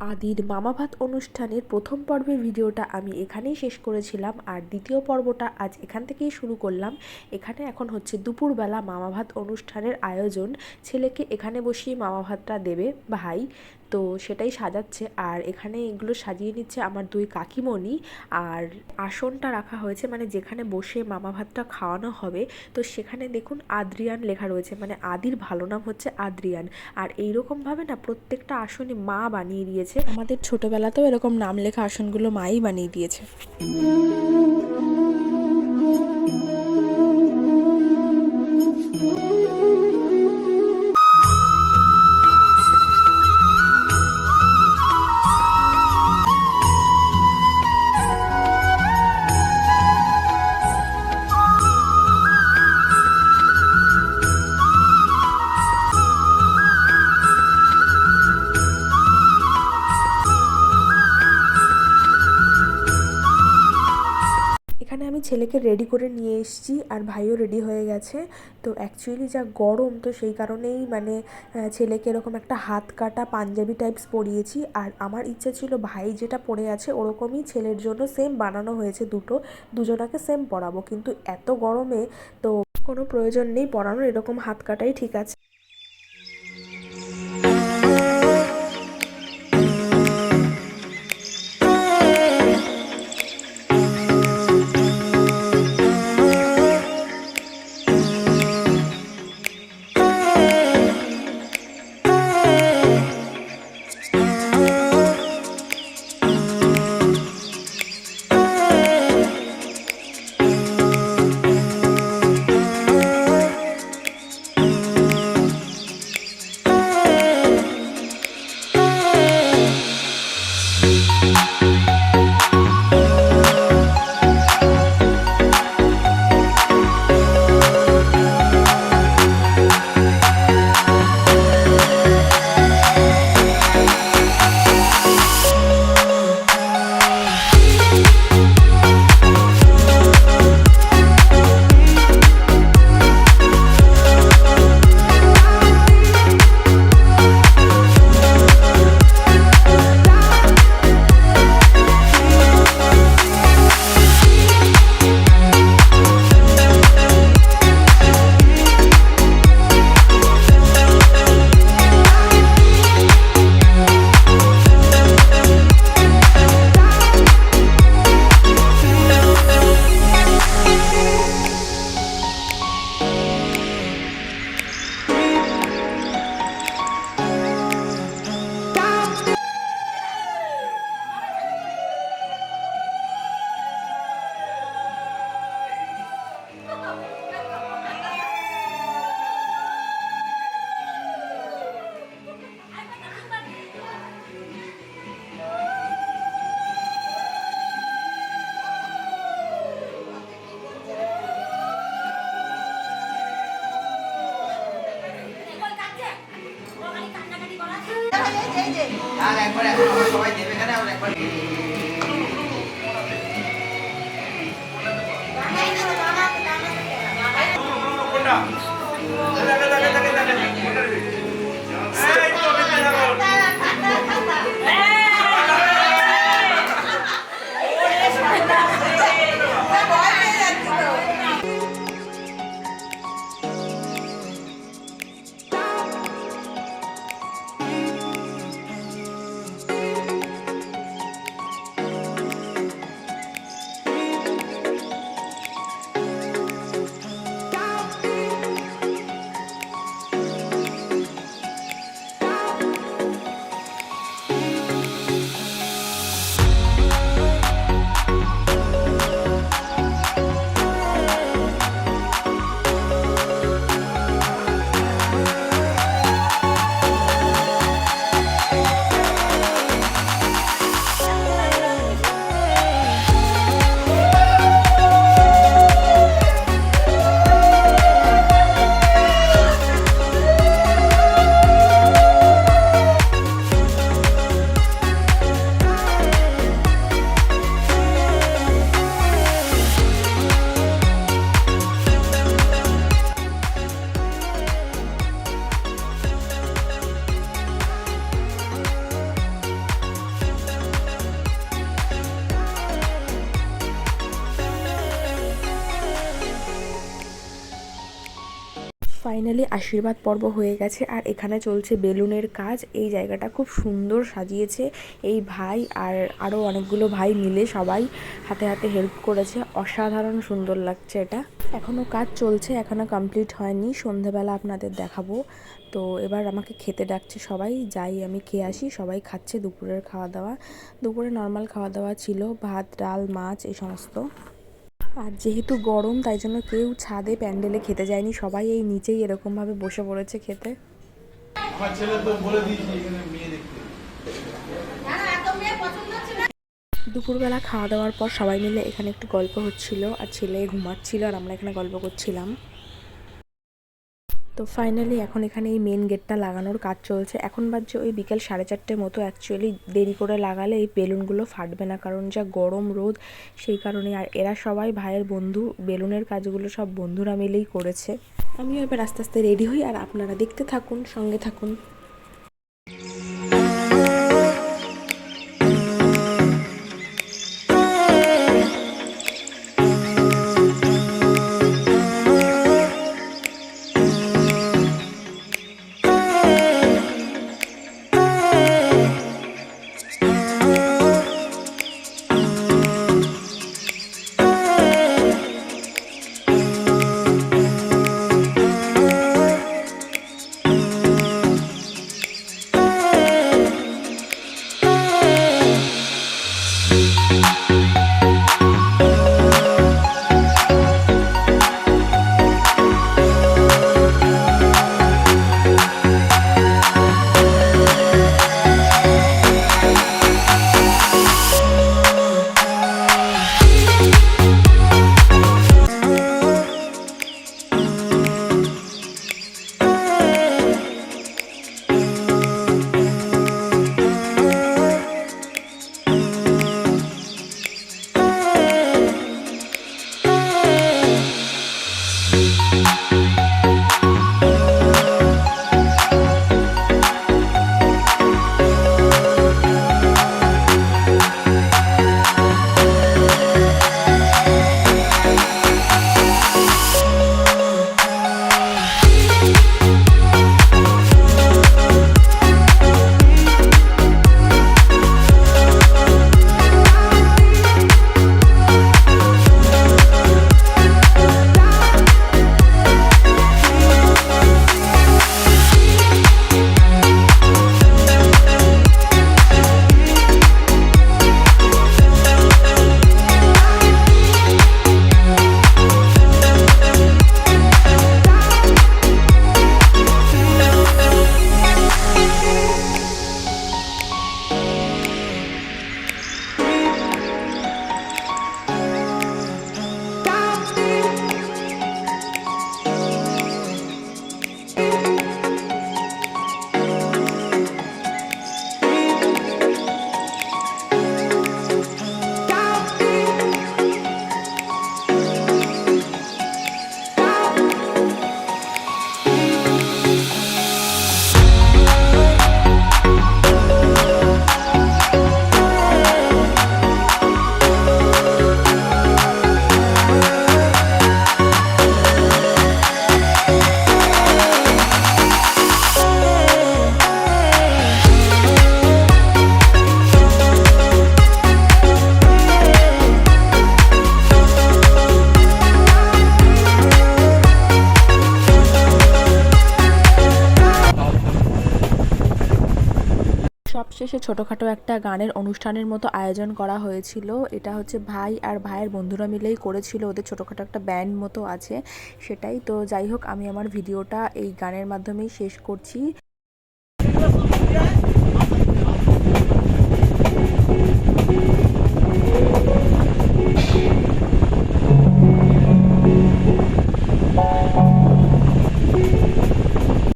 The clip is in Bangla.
আদির মামা ভাত অনুষ্ঠানের প্রথম পর্বের ভিডিওটা আমি এখানেই শেষ করেছিলাম, আর দ্বিতীয় পর্বটা আজ এখান থেকেই শুরু করলাম। এখানে এখন হচ্ছে দুপুরবেলা মামা ভাত অনুষ্ঠানের আয়োজন। ছেলেকে এখানে বসিয়ে মামা ভাতটা দেবে ভাই। তো সেটাই সাজাচ্ছে। আর এখানে এগুলো সাজিয়ে নিচ্ছে আমার দুই কাকিমণি। আর আসনটা রাখা হয়েছে মানে যেখানে বসে মামা ভাতটা খাওয়ানো হবে, তো সেখানে দেখুন আদ্রিয়ান লেখা রয়েছে। মানে আদির ভালো নাম হচ্ছে আদ্রিয়ান। আর এইরকমভাবে না প্রত্যেকটা আসনই মা বানিয়ে দিয়েছে। আমাদের ছোটবেলাতেও এরকম নাম লেখা আসনগুলো মাই বানিয়ে দিয়েছে। এখানে রেডি করে নিয়ে এসেছি আর ভাইও রেডি হয়ে গেছে। তো অ্যাকচুয়ালি যা গরম, তো সেই কারণেই মানে ছেলেকে এরকম একটা হাত কাটা পাঞ্জাবি টাইপস পরিয়েছি। আর আমার ইচ্ছা ছিল ভাই যেটা পরে আছে ওরকমই ছেলের জন্য সেম বানানো হয়েছে দুটো, দুজনাকে সেম পরাবো। কিন্তু এত গরমে তো কোনো প্রয়োজন নেই, পরানোর এরকম হাত কাটাই ঠিক আছে। আর একবার এখন আমরা সবাই দেবে এখানে আমরা একবার ফাইনালি আশীর্বাদ পর্ব হয়ে গেছে আর এখানে চলছে বেলুনের কাজ। এই জায়গাটা খুব সুন্দর সাজিয়েছে এই ভাই আর আরও অনেকগুলো ভাই মিলে সবাই হাতে হাতে হেল্প করেছে। অসাধারণ সুন্দর লাগছে এটা। এখনও কাজ চলছে এখনও কমপ্লিট হয়নি। সন্ধেবেলা আপনাদের দেখাবো। তো এবার আমাকে খেতে ডাকছে সবাই। যাই আমি খেয়ে আসি, সবাই খাচ্ছে দুপুরের খাওয়া দাওয়া। দুপুরে নর্মাল খাওয়া দাওয়া ছিল, ভাত, ডাল, মাছ, এই সমস্ত। আর যেহেতু গরম তাই জন্য কেউ ছাদে প্যান্ডেলে খেতে যায়নি। সবাই এই নিচেই এরকমভাবে বসে পড়েছে খেতে। আমার ছেলে তো বলে দিয়েছি এখানে মেয়ে দেখতে। দুপুরবেলা খাওয়া দাওয়ার পর সবাই মিলে এখানে একটু গল্প হচ্ছিল আর ছেলে ঘুমাচ্ছিল আর আমরা এখানে গল্প করছিলাম। তো ফাইনালি এখন এখানে এই মেন গেটটা লাগানোর কাজ চলছে। এখন বাজছে ওই বিকেল সাড়ে চারটে মতো অ্যাকচুয়ালি দেরি করে লাগালে এই বেলুনগুলো ফাটবে না, কারণ যা গরম রোদ সেই কারণে আর এরা সবাই ভাইয়ের বন্ধু, বেলুনের কাজগুলো সব বন্ধুরা মিলেই করেছে। আমিও এবার আস্তে আস্তে রেডি হই, আর আপনারা দেখতে থাকুন, সঙ্গে থাকুন। সবশেষে ছোটোখাটো একটা গানের অনুষ্ঠানের মতো আয়োজন করা হয়েছিল। এটা হচ্ছে ভাই আর ভাইয়ের বন্ধুরা মিলেই করেছিল। ওদের ছোটোখাটো একটা ব্যান্ড মতো আছে সেটাই। তো যাই হোক, আমি আমার ভিডিওটা এই গানের মাধ্যমেই শেষ করছি।